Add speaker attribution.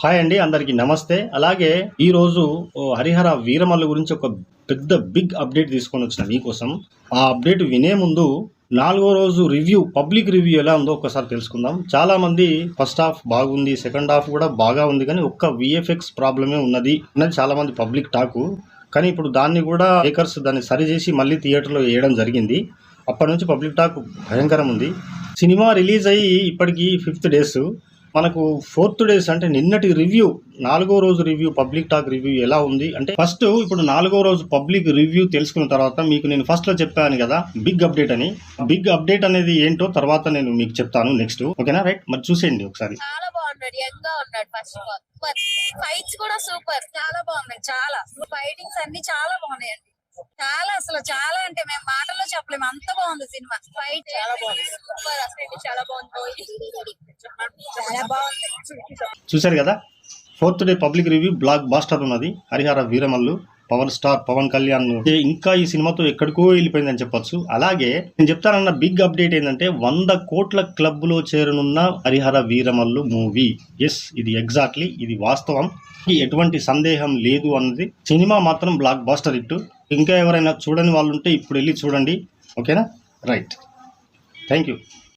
Speaker 1: Hi అండి అందరికీ నమస్తే. అలాగే ఈ రోజు ఓ హరిహర వీరమల్లు గురించి ఒక పెద్ద బిగ్ అప్డేట్ తీసుకొని వచ్చిన మీకోసం. ఆ అప్డేట్ వినే ముందు నాలుగో రోజు రివ్యూ పబ్లిక్ రివ్యూ ఎలా ఉందో ఒకసారి తెలుసుకుందాం. చాలా మంది ఫస్ట్ హాఫ్ బాగుంది సెకండ్ హాఫ్ కూడా బాగా ఉంది కానీ ఒక్క విఎఫ్ఎక్స్ ప్రాబ్లమే ఉన్నది అన్నది చాలా మంది పబ్లిక్ టాకు. కానీ ఇప్పుడు దాన్ని కూడా మేకర్స్ దాన్ని సరిచేసి మళ్ళీ థియేటర్లో వేయడం జరిగింది. అప్పటి నుంచి పబ్లిక్ టాక్ భయంకరం ఉంది. సినిమా రిలీజ్ అయ్యి ఇప్పటికీ ఫిఫ్త్ డేస్. మనకు ఫోర్త్ డేస్ అంటే నిన్నటి రివ్యూ నాలుగో రోజు రివ్యూ పబ్లిక్ టాక్ రివ్యూ ఎలా ఉంది? అంటే ఫస్ట్ ఇప్పుడు నాలుగో రోజు పబ్లిక్ రివ్యూ తెలుసుకున్న తర్వాత మీకు నేను ఫస్ట్లో చెప్పాను కదా బిగ్ అప్డేట్ అని. బిగ్ అప్డేట్ అనేది ఏంటో తర్వాత నేను మీకు చెప్తాను నెక్స్ట్ ఓకేనా? రైట్. మరి చూసేయండి ఒకసారి.
Speaker 2: చాలా బాగున్నాడు యంగ్గా ఉన్నాడు first of all super fights కూడా సూపర్ చాలా బాగున్నాయి చాలా. ఫైటింగ్స్ అన్ని చాలా బాగున్నాయండి. చాలా అసలు చాలా అంటే మేము మాటల్లో చెప్పలేము. అంత బాగుంది సినిమా. ఫైట్ చాలా బాగుంది. సూపర్ అసలు. చాలా బాగుంది.
Speaker 1: చూశారు కదా? Fourth day public review blockbuster ఉన్నది. Harihara Veeramallu power star Pawan Kalyan. ఇంకా ఈ సినిమాతో ఎక్కడికో వెళ్ళిపోయిందని చెప్పొచ్చు. అలాగే నేను చెప్తానన్న బిగ్ అప్డేట్ ఏంటంటే వంద కోట్ల క్లబ్లో చేరనున్న హరిహర వీరమల్లు మూవీ. ఎస్ ఇది ఎగ్జాక్ట్లీ ఇది వాస్తవం. ఎటువంటి సందేహం లేదు అన్నది సినిమా మాత్రం బ్లాక్ బాస్టర్ ఇట్టు ఇంకా ఎవరైనా చూడని వాళ్ళు ఉంటే ఇప్పుడు వెళ్ళి చూడండి. ఓకేనా? Right thank you